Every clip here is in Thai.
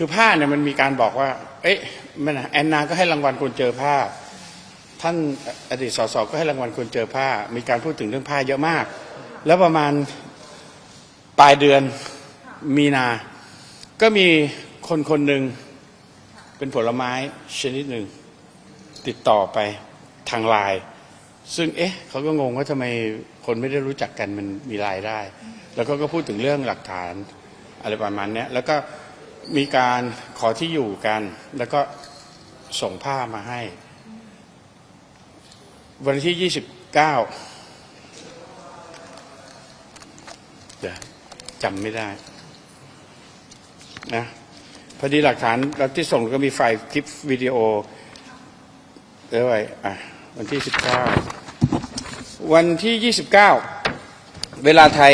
คือผ้าเนี่ยมันมีการบอกว่า เอ๊ะมันแอนนาก็ให้รางวัลคนเจอผ้า ท่านอดีตสสก็ให้รางวัลคนเจอผ้า มีการพูดถึงเรื่องผ้าเยอะมาก แล้วประมาณปลายเดือนมีนา ก็มีคนคนหนึ่งเป็นผลไม้ชนิดหนึ่ง ติดต่อไปทางไลน์ซึ่งเอ๊ะเขาก็งงว่าทำไมคนไม่ได้รู้จักกันมันมีไลน์ได้ แล้วก็ก็พูดถึงเรื่องหลักฐานอะไรประมาณนี้แล้วก็ มีการขอที่อยู่กัน แล้วก็ส่งผ้ามาให้ วันที่29เดี๋ยวจำไม่ได้นะพอดีหลักฐานเราที่ส่งก็มีไฟล์คลิปวิดีโอด้วยอะวันที่19วันที่29เก้าเวลาไทย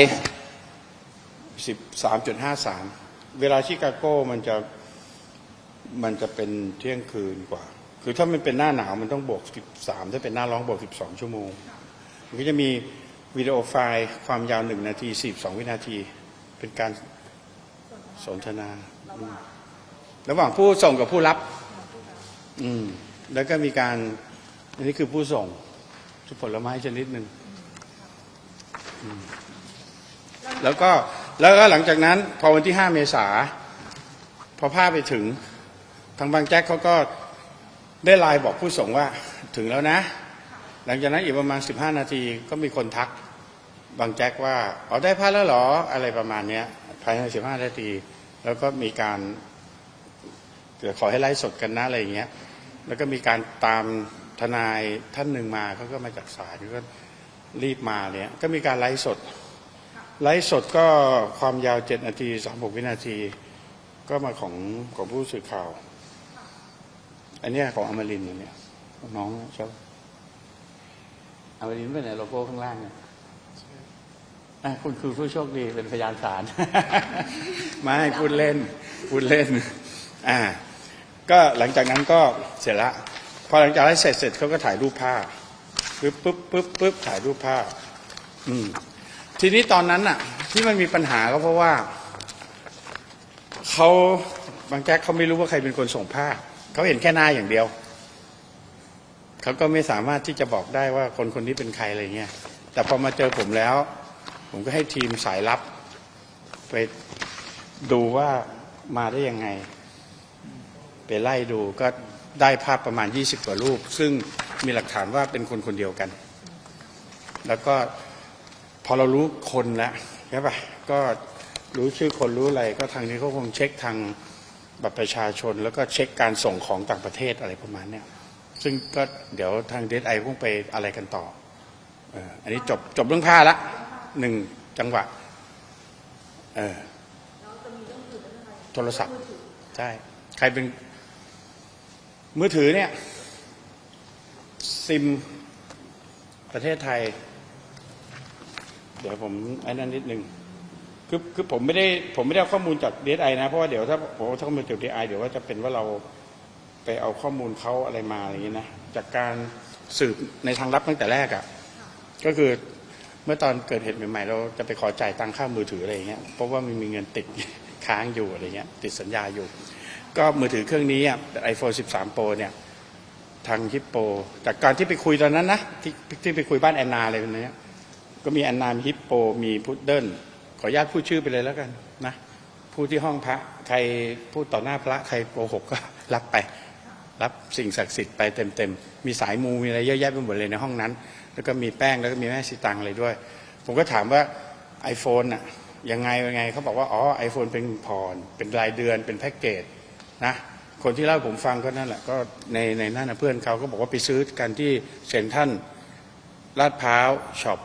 13.53 เวลาชิคาโก้มันจะมันจะเป็นเที่ยงคืนกว่า คือถ้ามันเป็นหน้าหนาวมันต้องบวก13ถ้าเป็นหน้าร้อนบวก12ชั่วโมง มันก็จะมีวิดีโอไฟล์ความยาว1นาที42วินาที เป็นการสนทนาอืมระหว่างผู้ส่งกับผู้รับ อืม แล้วก็มีการ อันนี้คือผู้ส่งผลไม้ชนิดหนึ่งอืมแล้วก็ แล้วก็หลังจากนั้นพอวันที่ 5 เมษาพอภาพไปถึงทางบางแจ็คเขาก็ได้ไลน์บอกผู้ส่งว่าถึงแล้วนะ หลังจากนั้นอีกประมาณ 15 นาทีก็มีคนทักบางแจ็คว่าอ๋อได้ผ้าแล้วหรออะไรประมาณเนี้ยภายใน 15 นาที แล้วก็มีการเดี๋ยวขอให้ไลฟ์สดกันนะอะไรอย่างเงี้ยแล้วก็มีการตามทนายท่านหนึ่งมาเขาก็มาจากศาลก็รีบมาเนี่ยก็มีการไลฟ์สด ไลฟ์สดก็ความยาว7นาที36วินาที ก็มาของของผู้สื่อข่าว อันเนี้ยของอมรินเนี่ยน้องชอบอมรินเป็นไหนโลโก้ข้างล่างเนี่ยคุณคือผู้โชคดีเป็นพยานศาลไม่พูดเล่นพูดเล่น อ่า ก็หลังจากนั้นก็เสร็จละพอหลังจากนั้นเสร็จเสร็จเขาก็ถ่ายรูปภาพปึ๊บปึ๊บปึ๊บปึ๊บถ่ายรูปภาพ อืม ทีนี้ตอนนั้นน่ะ ที่มันมีปัญหาก็เพราะว่าเขาบางแจ๊กเขาไม่รู้ว่าใครเป็นคนส่งผ้าเขาเห็นแค่หน้าอย่างเดียวเขาก็ไม่สามารถที่จะบอกได้ว่าคนคนนี้เป็นใครอะไรเงี้ยแต่พอมาเจอผมแล้ว ผมก็ให้ทีมสายลับ ไปดูว่ามาได้ยังไง ไปไล่ดูก็ได้ภาพประมาณ 20 กว่ารูป ซึ่งมีหลักฐานว่าเป็นคนคนเดียวกัน แล้วก็ พอเรารู้คนแล้วใช่ปะก็รู้ชื่อคนรู้อะไรก็ทางนี้เขาคงเช็คทางบัตรประชาชน แล้วก็เช็คการส่งของต่างประเทศอะไรประมาณเนี้ยซึ่งก็เดี๋ยวทางเดไอคงไปอะไรกันต่อเอออันนี้จบจบเรื่องผ้าละหนึ่งจังหวะเออโทรศัพท์ใช่ใครเป็นมือถือเนี่ย ซิมประเทศไทย เดี๋ยวผมไอ้นั่นนิดนึงคือคือผมไม่ได้ผมไม่ได้เอาข้อมูลจากดีไอนะ เพราะว่าเดี๋ยวถ้าผมเอาข้อมูลจากดีไอเดี๋ยวว่าจะเป็นว่าเราไปเอาข้อมูลเขาอะไรมาอะไรอย่างนี้นะจากการสืบในทางลับตั้งแต่แรกอะ่ะก็คือเมื่อตอนเกิดเหตุใหม่ๆ เราจะไปขอจ่ายตังค่ามือถืออะไรอย่างเงี้ยเพราะว่ามันมีเงินติดค้างอยู่อะไรเงี้ยติดสัญญาอยู่ ก็มือถือเครื่องนี้อะไอโฟน13 Pro เนี่ยทางฮิปโปจากการที่ไปคุยตอนนั้นนะที่ที่ไปคุยบ้านแอนนาอะไรแบบเนี้ย ก็มีอนนามฮิปโปมีพุดเดิ้ลขออนุญาตพูดชื่อไปเลยแล้วกันนะพูดที่ห้องพระใครพูดต่อหน้าพระใครโกหกก็รับไป รับสิ่งศักดิ์สิทธิ์ไปเต็มๆ มีสายมูมีอะไรเยอะแยะไปหมดเลยในห้องนั้น แล้วก็มีแป้งแล้วก็มีแม่สีตังอะไรด้วย ผมก็ถามว่า iPhone น่ะยังไงยังไงเขาบอกว่า อ๋อ iPhone เป็นผ่อนเป็นรายเดือนเป็นแพ็กเกจนะคนที่เล่าให้ผมฟังก็นั่นแหละก็ในในนั่นนะเพื่อนเขาก็บอกว่าไปซื้อกันที่เซ็นทรัลลาดพร้าวช็อป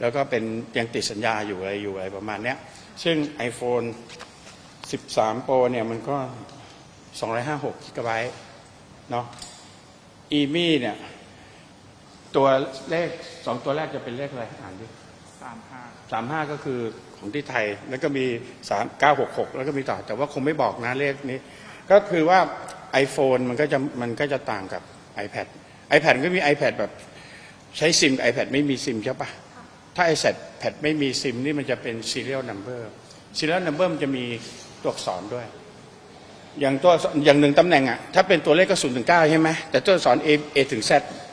แล้วก็เป็นยังติดสัญญาอยู่อะไรอยู่อะไรประมาณเนี้ยซึ่ง iPhone 13 Pro เนี่ยมันก็ 256กิกะไบต์เนาะอีมี่เนี่ยตัวเลขสองตัวแรกจะเป็นเลขอะไรอ่านดิสามห้าสามห้าก็คือของที่ไทย แล้วก็มีสามเก้าหกหกแล้วก็มีต่อ แต่ว่าคงไม่บอกนะเลขนี้ ก็คือว่า iPhone มันก็จะมันก็จะต่างกับ iPad iPad ก็มี iPad แบบใช้ซิม iPad ไม่มีซิมใช่ปะ ถ้า iPad ไม่มีซิมนี่มันจะเป็น serial number serial number มันจะมีตัวอักษรด้วย อย่างตัวอย่างหนึ่งตำแหน่งอะถ้าเป็นตัวเลขก็ศูนย์ถึงเก้าใช่ไหมแต่ตัวอักษร A A ถึง Z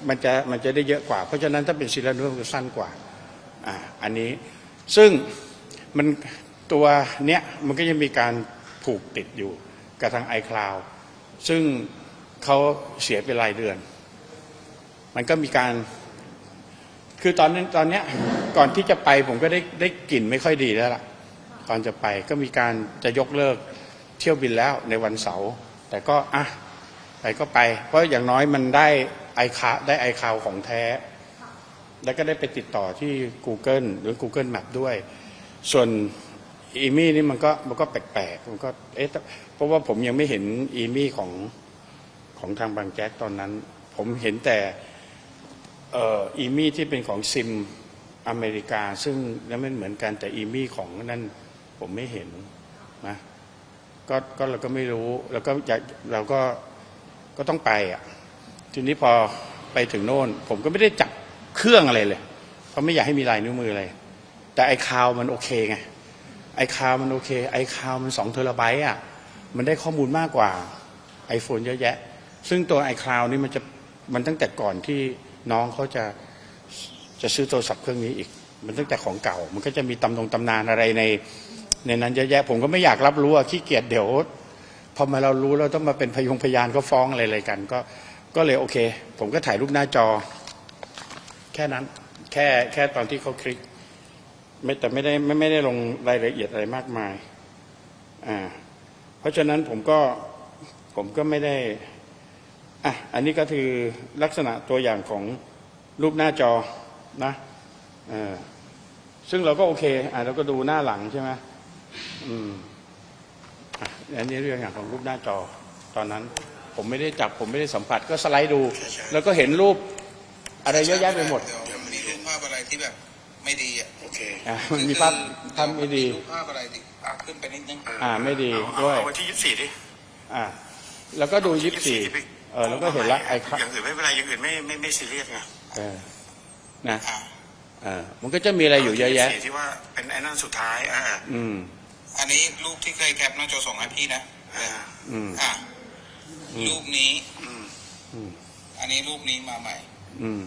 มันจะมันจะได้เยอะกว่า เพราะฉะนั้นถ้าเป็นซีเรียลนัมเบอร์จะสั้นกว่าอ่าอันนี้ซึ่งมันตัวเนี้ยมันก็จะมีการผูกติดอยู่กับทาง iCloud ซึ่งเขาเสียเป็นรายเดือน มันก็มีการ คือตอนนั้นตอนเนี้ยก่อนที่จะไปผมก็ได้ได้กลิ่นไม่ค่อยดีแล้วล่ะตอนจะไปก็มีการจะยกเลิกเที่ยวบินแล้วในวันเสาร์แต่ก็อะไปก็ไป เพราะอย่างน้อยมันได้ไอคาได้ไอคาวของแท้ แล้วก็ได้ไปติดต่อที่ Google หรือ Google Map ด้วย ส่วนอีมี่นี่มันก็มันก็แปลกๆมันก็เอ๊ะเพราะว่าผมยังไม่เห็นอีมี่ของของทางบางแจ๊กตอนนั้น ผมเห็นแต่ อีมี่ที่เป็นของซิมอเมริกา ซึ่งนั้นไม่เหมือนกันแต่อีมี่ของนั่นผมไม่เห็นนะก็ก็เราก็ไม่รู้แล้วก็อยากเราก็ก็ต้องไปอะทีนี้พอไปถึงโน่น ผมก็ไม่ได้จับเครื่องอะไรเลย เพราะไม่อยากให้มีลายนิ้วมืออะไรแต่ไอ้คาวมันโอเคไงไอ้คาวมันโอเค ไอ้คาวมันสองเทราไบต์อะมันได้ข้อมูลมากกว่า iPhone เยอะแยะ ซึ่งตัว iCloud นี่มันจะมันตั้งแต่ก่อนที่ น้องเขาจะจะซื้อโทรศัพท์เครื่องนี้อีก มันตั้งแต่ของเก่า มันก็จะมีตำนงตำนานอะไรในในนั้นเยอะแยะผมก็ไม่อยากรับรู้อะขี้เกียจเดี๋ยวพอมาเรารู้เราต้องมาเป็นพยงพยานก็ฟ้องอะไรอะไรกัน ก็ก็เลยโอเค ผมก็ถ่ายรูปหน้าจอ แค่นั้นแค่แค่ตอนที่เขาคลิก ไม่แต่ไม่ได้ไม่ไม่ได้ลงรายละเอียดอะไรมากมายอ่าเพราะฉะนั้นผมก็ผมก็ไม่ได้ อะอันนี้ก็คือลักษณะตัวอย่างของรูปหน้าจอนะเออซึ่งเราก็โอเค อะเราก็ดูหน้าหลังใช่ไหมอืมอะอันนี้เรื่องอย่างของรูปหน้าจอ ตอนนั้นผมไม่ได้จับผมไม่ได้สัมผัสก็สไลด์ดู แล้วก็เห็นรูปอะไรเยอะแยะไปหมดเดี๋ยวมีรูปภาพอะไรที่แบบไม่ดีอะโอเคอะมันมีภาพภาพไม่ดีรูปภาพอะไรดิอะขึ้นไปนิดนึงอ่าไม่ดีด้วยเอาวันที่ยี่สิบสี่ดิอ่าแล้วก็ดูยี่สิบสี่ เออแล้วก็เห็นละไอ้ครับอย่างอื่นไม่เป็นไรอย่างอื่นไม่ไม่ไม่ซีเรียสไงเออนะอะเออมันก็จะมีอะไรอยู่เยอะแยะ24ที่ว่าเป็นไอ้นั่นสุดท้ายอ่าอืม อันนี้รูปที่เคยแคปหน้าจอส่งให้พี่นะอ่าอืมอะรูปนี้อืมอืมอันนี้รูปนี้มาใหม่ อืม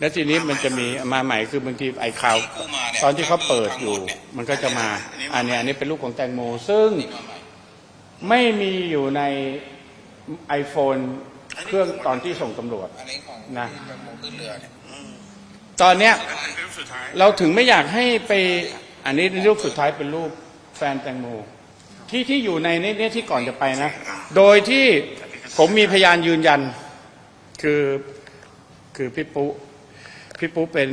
แล้วทีนี้มันจะมีมาใหม่คือบางทีไอ้ข่าวที่กู้มาเนี่ยตอนที่เขาเปิดอยู่ทั้งหมดเนี่ยมันก็จะมา อันเนี้ยอันนี้เป็นรูปของแตงโม ซึ่งนี่มาใหม่ไม่มีอยู่ใน iPhone เครื่องตอนที่ส่งตำรวจอันนี้ของนะ ที่แบบโมขึ้นเรือเนี่ยตอนเนี้ยเป็นรูปสุดท้าย เราถึงไม่อยากให้ไปอันนี้รูปสุดท้ายเป็นรูปแฟนแตงโมที่ที่อยู่ในนี้เนี่ยที่ก่อนจะไปนะ โดยที่ผมมีพยานยืนยัน คือคือพี่ปุ๊พี่ปุ๊เป็น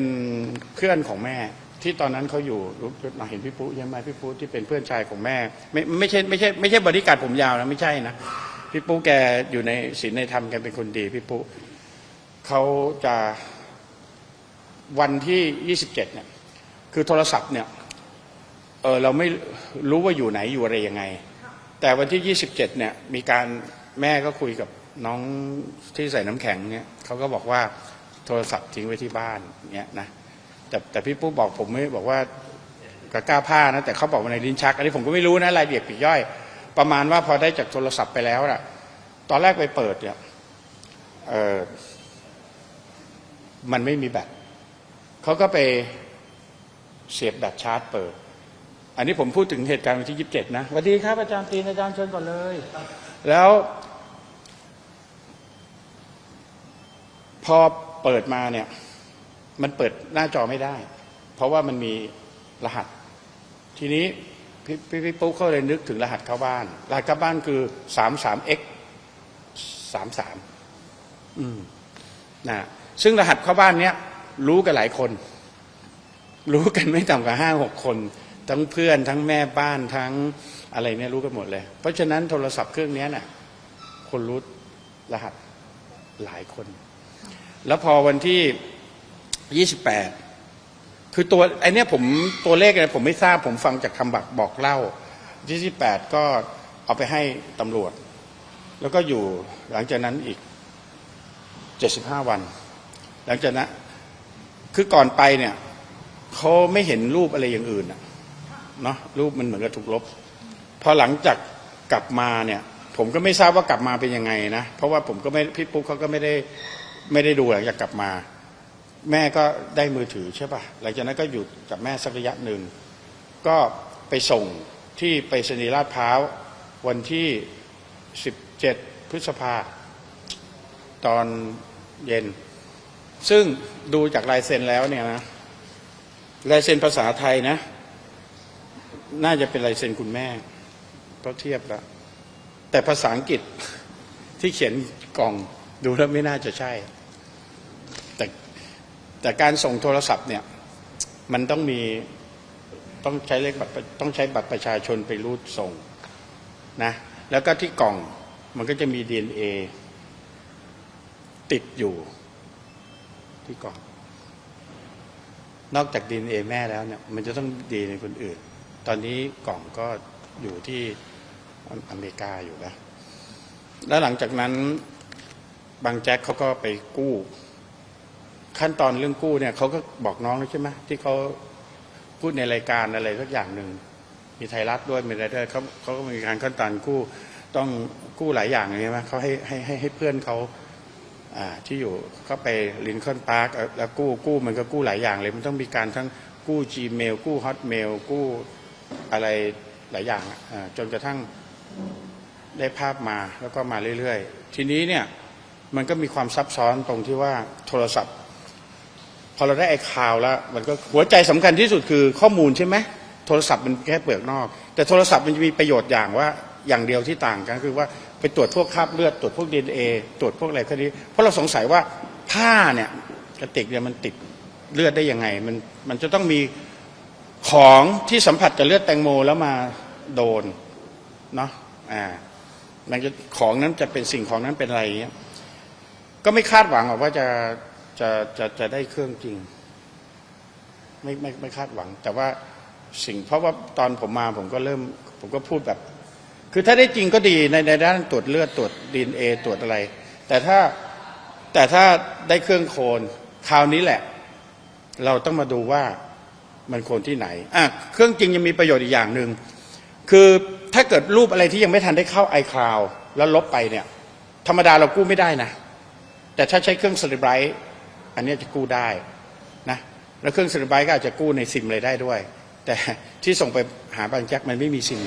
เพื่อนของแม่ ที่ตอนนั้นเขาอยู่รู้มาเห็นพี่ปุ๊ใช่ไหมพี่ปุ๊ที่เป็นเพื่อนชายของแม่ ไม่ไม่ใช่ไม่ใช่ไม่ใช่บริการผมยาวนะไม่ใช่นะ พี่ปุ๊แกอยู่ในศีลในธรรมแกเป็นคนดีพี่ปุ๊เขาจะวันที่27เจ็ดเนี่ยคือโทรศัพท์เนี่ยเออเราไม่รู้ว่าอยู่ไหนอยู่อะไรยังไง แต่วันที่27เจ็ดเนี่ยมีการแม่ก็คุยกับน้องที่ใส่น้ำแข็งเนี่ยเขาก็บอกว่าโทรศัพท์ทิ้งไว้ที่บ้านเนี่ยนะแต่แต่พี่ปุ๊บอกผมไม่บอกว่ากระกล้าผ้านะแต่เขาบอกว่าในลิ้นชัก อันนี้ผมก็ไม่รู้นะรายละเอียดปีกย่อย ประมาณว่าพอได้จากโทรศัพท์ไปแล้วน่ะ ตอนแรกไปเปิดเนี่ยเออมันไม่มีแบตเขาก็ไปเสียบแบตชาร์จเปิด อันนี้ผมพูดถึงเหตุการณ์วันที่27นะสวัสดีครับอาจารย์ตีนอาจารย์เชิญก่อนเลย แล้วพอเปิดมาเนี่ย มันเปิดหน้าจอไม่ได้ เพราะว่ามันมีรหัส ทีนี้ พี่พี่พี่ปุ๊กเขาเลยนึกถึงรหัสเข้าบ้าน รหัสเข้าบ้านคือ 33x 33อืมนะซึ่งรหัสเข้าบ้านเนี้ยรู้กันหลายคน รู้กันไม่ต่ำกว่าห้าหกคน ทั้งเพื่อนทั้งแม่บ้านทั้งอะไรเนี่ยรู้กันหมดเลย เพราะฉะนั้นโทรศัพท์เครื่องนี้น่ะ คนรู้รหัสหลายคน แล้วพอวันที่ยี่สิบแปด คือตัวไอเนี้ยผมตัวเลขเนี่ยผมไม่ทราบผมฟังจากคำบักบอกเล่ายี่สิบแปดก็เอาไปให้ตำรวจ แล้วก็อยู่หลังจากนั้นอีกเจ็ดสิบห้าวัน หลังจากนั้นคือก่อนไปเนี่ยเขาไม่เห็นรูปอะไรอย่างอื่นอะเนาะรูปมันเหมือนกับถูกลบ พอหลังจากกลับมาเนี่ย ผมก็ไม่ทราบว่ากลับมาเป็นยังไงนะ เพราะว่าผมก็ไม่พี่ปุ๊กเขาก็ไม่ได้ไม่ได้ดูหลังจากกลับมา แม่ก็ได้มือถือใช่ปะหลังจากนั้นก็อยู่กับแม่สักระยะหนึ่ง ก็ไปส่งที่ไปสนีย์ลาดพร้าววันที่ 17 พฤษภาตอนเย็น ซึ่งดูจากลายเซ็นแล้วเนี่ยนะลายเซ็นภาษาไทยนะ น่าจะเป็นลายเซ็นคุณแม่ เพราะเทียบแล้ว แต่ภาษาอังกฤษที่เขียนกล่องดูแล้วไม่น่าจะใช่ แต่การส่งโทรศัพท์เนี่ยมันต้องมีต้องใช้เลขบัตรต้องใช้บัตรประชาชนไปรูดส่งนะแล้วก็ที่กล่องมันก็จะมี DNA ติดอยู่ที่กล่อง นอกจาก DNA แม่แล้วเนี่ยมันจะต้องดีในคนอื่น ตอนนี้กล่องก็อยู่ที่อเมริกาอยู่แล้ว แล้วหลังจากนั้นบางแจ็คเขาก็ไปกู้ ขั้นตอนเรื่องกู้เนี่ยเขาก็บอกน้องแล้วใช่ไหมที่เขาพูดในรายการอะไรสักอย่างหนึ่งมีไทยรัฐด้วยมีอะไรด้วยเขาเขาก็มีการขั้นตอนกู้ต้องกู้หลายอย่างใช่ไหมเขาให้ให้ให้ให้เพื่อนเขาอ่าที่อยู่เขาไปลินคอนพาร์คแล้วกู้กู้มันก็กู้หลายอย่างเลย มันต้องมีการทั้งกู้ Gmail กู้ Hotmail กู้อะไรหลายอย่างอ่จนกระทั่งได้ภาพมาแล้วก็มาเรื่อยๆ ทีนี้เนี่ยมันก็มีความซับซ้อนตรงที่ว่าโทรศัพท์ พอเราได้ไอ้ข่าวแล้วมันก็หัวใจสำคัญที่สุดคือข้อมูลใช่ไหมโทรศัพท์มันแค่เปลือกนอก แต่โทรศัพท์มันจะมีประโยชน์อย่างว่าอย่างเดียวที่ต่างกันคือว่าไปตรวจพวกคราบเลือดตรวจพวกดีเอตรวจพวกอะไรพวกนี้เพราะเราสงสัยว่าผ้าเนี่ยกระติกเนี่ยมันติดเลือดได้ยังไง มันมันจะต้องมีของที่สัมผัสกับเลือดแตงโมแล้วมาโดนเนาะอ่ามันจะของนั้นจะเป็นสิ่งของนั้นเป็นอะไรเงี้ยก็ไม่คาดหวังหรอกว่าจะ จะจะจะได้เครื่องจริง ไม่ไม่ไม่คาดหวัง แต่ว่าสิ่งเพราะว่าตอนผมมาผมก็เริ่ม ผมก็พูดแบบ คือถ้าได้จริงก็ดีในในด้านตรวจเลือดตรวจดีเอตรวจอะไร แต่ถ้าแต่ถ้าได้เครื่องโคนคราวนี้แหละ เราต้องมาดูว่ามันโคนที่ไหนอะเครื่องจริงยังมีประโยชน์อีกอย่างหนึ่งคือถ้าเกิดรูปอะไรที่ยังไม่ทันได้เข้า iCloud แล้วลบไปเนี่ย ธรรมดาเรากู้ไม่ได้นะ แต่ถ้าใช้เครื่องสลิปไรต์ อันนี้จะกู้ได้นะแล้วเครื่องสลิปไรต์ก็อาจจะกู้ในซิมเลยได้ด้วย แต่ที่ส่งไปหาบางแจ็คมันไม่มีซิม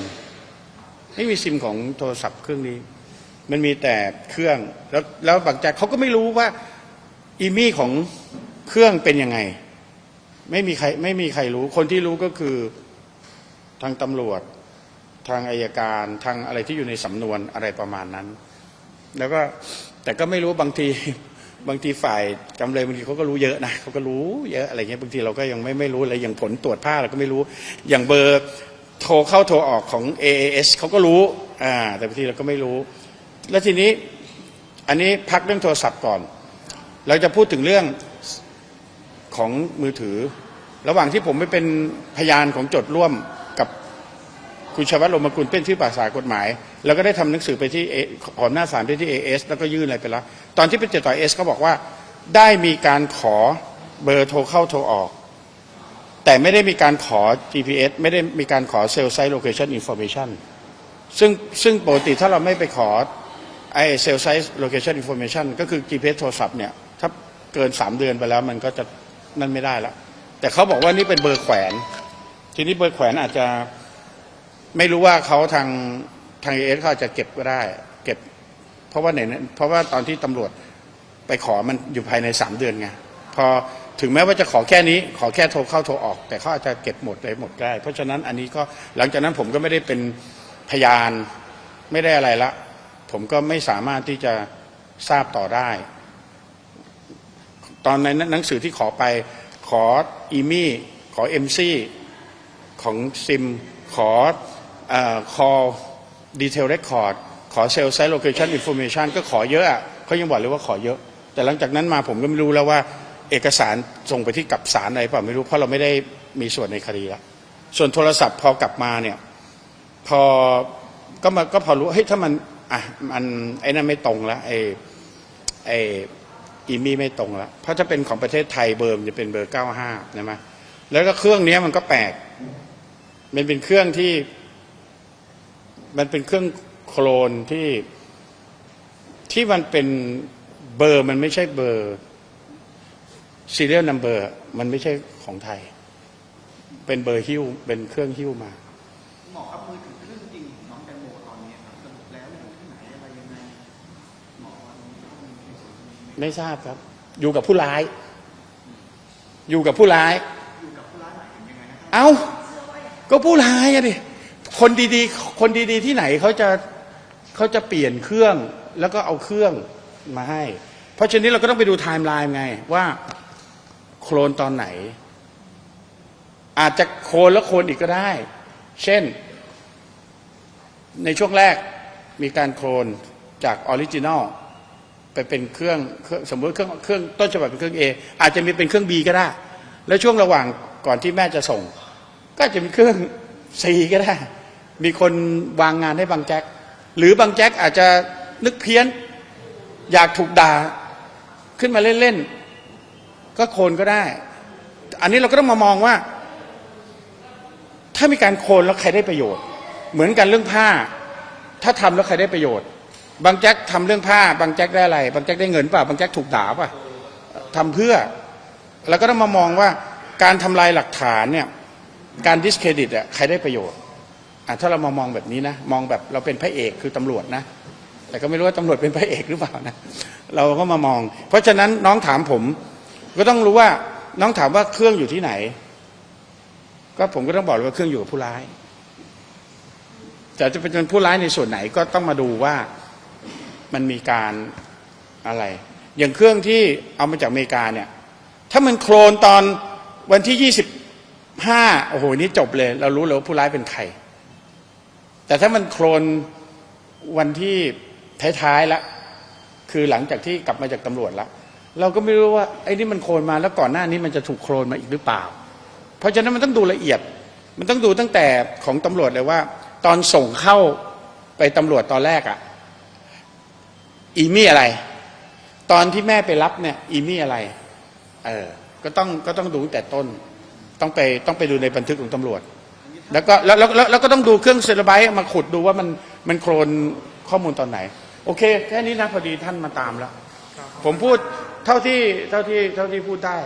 ไม่มีซิมของโทรศัพท์เครื่องนี้ มันมีแต่เครื่องแล้วแล้วบางแจ็คเขาก็ไม่รู้ว่าอีมี่ของเครื่องเป็นยังไง ไม่มีใครไม่มีใครรู้คนที่รู้ก็คือทางตำรวจทางอายการทางอะไรที่อยู่ในสำนวนอะไรประมาณนั้น แล้วก็แต่ก็ไม่รู้บางที บางทีฝ่ายจำเลยบางทีเขาก็รู้เยอะนะเขาก็รู้เยอะอะไรเงี้ยบางทีเราก็ยังไม่ไม่รู้อะไรอย่างผลตรวจผ้าเราก็ไม่รู้ อย่างเบอร์โทรเข้าโทรออกของ AAS เขาก็รู้อ่าแต่บางทีเราก็ไม่รู้ แล้วทีนี้อันนี้พักเรื่องโทรศัพท์ก่อน เราจะพูดถึงเรื่องของมือถือ ระหว่างที่ผมไปเป็นพยานของโจทย์ร่วมกับคุณชวัตรลมกุลเป็นที่ปรึกษากฎหมาย แล้วก็ได้ทำหนังสือไปที่ขอหน้าศาลไปที่เอเอสแล้วก็ยื่นอะไรไปแล้ว ตอนที่เป็นติดต่อเอสเขาบอกว่าได้มีการขอเบอร์โทรเข้าโทรออก แต่ไม่ได้มีการขอ GPS ไม่ได้มีการขอ Cell Site Location Information ซึ่งซึ่งปกติถ้าเราไม่ไปขอไอ้ Cell Site Location Information ก็คือ GPS โทรศัพท์เนี่ย ถ้าเกิน 3 เดือนไปแล้วมันก็จะนั่นไม่ได้แล้ว แต่เขาบอกว่านี่เป็นเบอร์แขวน ทีนี้เบอร์แขวนอาจจะไม่รู้ว่าเขาทางางเอสเขาจะเก็บก็ได้เก็บ เพราะว่าไหนเพราะว่าตอนที่ตำรวจไปขอมันอยู่ภายในสามเดือนไงพอถึงแม้ว่าจะขอแค่นี้ ขอแค่โทรเข้าโทรออก แต่เขาอาจจะเก็บหมดเลยหมดได้ เพราะฉะนั้นอันนี้ก็หลังจากนั้นผมก็ไม่ได้เป็นพยานไม่ได้อะไรละ ผมก็ไม่สามารถที่จะทราบต่อได้ ตอนในหนังสือที่ขอไปขออีมี่ขอเอ็มซีของซิมขอ เอ่อ call detail record ขอ cell site location information ก็ขอเยอะอะเขายังบอกเลยว่าขอเยอะ แต่หลังจากนั้นมาผมก็ไม่รู้แล้วว่าเอกสารส่งไปที่กับศาลอะไรเปล่าไม่รู้เพราะเราไม่ได้มีส่วนในคดีละส่วนโทรศัพท์พอกลับมาเนี่ยพอก็มาก็พอรู้เฮ้ยถ้ามันอะมันไอ้นั่นไม่ตรงล้วไอ้ไอ้อีมี่ไม่ตรงล้วเพราะถ้าเป็นของประเทศไทยเบอร์มันจะเป็นเบอร์95นะมแล้วก็เครื่องนี้มันก็แปลกมันเป็นเครื่องที่ มันเป็นเครื่องโคลนที่ที่มันเป็นเบอร์มันไม่ใช่เบอร์ serial number มันไม่ใช่ของไทย เป็นเบอร์ฮิ้วเป็นเครื่องฮิ้วมาหมอครับมือถือเครื่องจริงของน้องแตงโมตอนนี้ครับสรุปแล้วอยู่ที่ไหนอะไรยังไงหมอวันนี้ต้องมีในส่วนนี้ไหมไม่ทราบครับ อยู่กับผู้ร้าย อยู่กับผู้ร้าย อยู่กับผู้ร้ายหมายถึงยังไงนะครับ เอ้า ก็ผู้ร้ายอะดิ คนดีๆ คนดีๆ ที่ไหนเขาจะเขาจะเปลี่ยนเครื่องแล้วก็เอาเครื่องมาให้ เพราะฉะนั้นเราก็ต้องไปดูไทม์ไลน์ไงว่าโคลนตอนไหน อาจจะโคลนแล้วโคลนอีกก็ได้ เช่น ในช่วงแรกมีการโคลนจากออริจินอลไปเป็นเครื่องเครื่องสมมติเครื่องเครื่องต้นฉบับเป็นเครื่อง A อาจจะมีเป็นเครื่อง B ก็ได้ แล้วช่วงระหว่างก่อนที่แม่จะส่ง ก็จจะมีเครื่อง C ก็ได้ มีคนวางงานให้บางแจ็คหรือบางแจ็คอาจจะนึกเพี้ยน อยากถูกด่าขึ้นมาเล่นๆก็โคลนก็ได้ อันนี้เราก็ต้องมามองว่า ถ้ามีการโคลนแล้วใครได้ประโยชน์ เหมือนกันเรื่องผ้า ถ้าทำแล้วใครได้ประโยชน์ บางแจ็คทำเรื่องผ้า บางแจ็คได้อะไร บางแจ็คได้เงินเปล่าบางแจ็คถูกด่าเปล่าทำเพื่อแล้วก็ต้องมามองว่าการทำลายหลักฐานเนี่ยการดิสเครดิตอะใครได้ประโยชน์ อะถ้าเรามามองแบบนี้นะมองแบบเราเป็นพระเอกคือตำรวจนะ แต่ก็ไม่รู้ว่าตำรวจเป็นพระเอกหรือเปล่านะ เราก็มามอง เพราะฉะนั้นน้องถามผม ก็ต้องรู้ว่าน้องถามว่าเครื่องอยู่ที่ไหน ก็ผมก็ต้องบอกว่าเครื่องอยู่กับผู้ร้ายแต่จะเป็นผู้ร้ายในส่วนไหนก็ต้องมาดูว่ามันมีการอะไร อย่างเครื่องที่เอามาจากอเมริกาเนี่ย ถ้ามันโคลนตอนวันที่ยี่สิบห้าโอ้โหนี่จบเลย เรารู้เลยว่าผู้ร้ายเป็นใคร แต่ถ้ามันโคลนวันที่ท้ายๆแล้วคือหลังจากที่กลับมาจากตำรวจแล้วเราก็ไม่รู้ว่าไอ้นี่มันโคลนมาแล้วก่อนหน้านี้มันจะถูกโคลนมาอีกหรือเปล่า เพราะฉะนั้นมันต้องดูละเอียด มันต้องดูตั้งแต่ของตำรวจเลยว่า ตอนส่งเข้าไปตำรวจตอนแรกอะอีมี่อะไร ตอนที่แม่ไปรับเนี่ย อีมี่อะไรเออก็ต้องก็ต้องดูตั้งแต่ต้น ต้องไปต้องไปดูในบันทึกของตำรวจ แล้วก็แล้วแล้วแล้วแล้วก็ต้องดูเครื่องเซเลไบต์มาขุดดูว่ามันมันโคลนข้อมูลตอนไหน โอเค แค่นี้นะพอดีท่านมาตามแล้ว ผมพูดเท่าที่เท่าที่เท่าที่พูดได้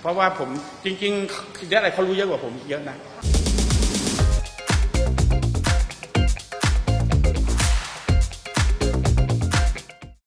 เพราะว่าผมจริงๆเรื่องอะไรเขารู้เยอะกว่าผมเยอะนะถ้า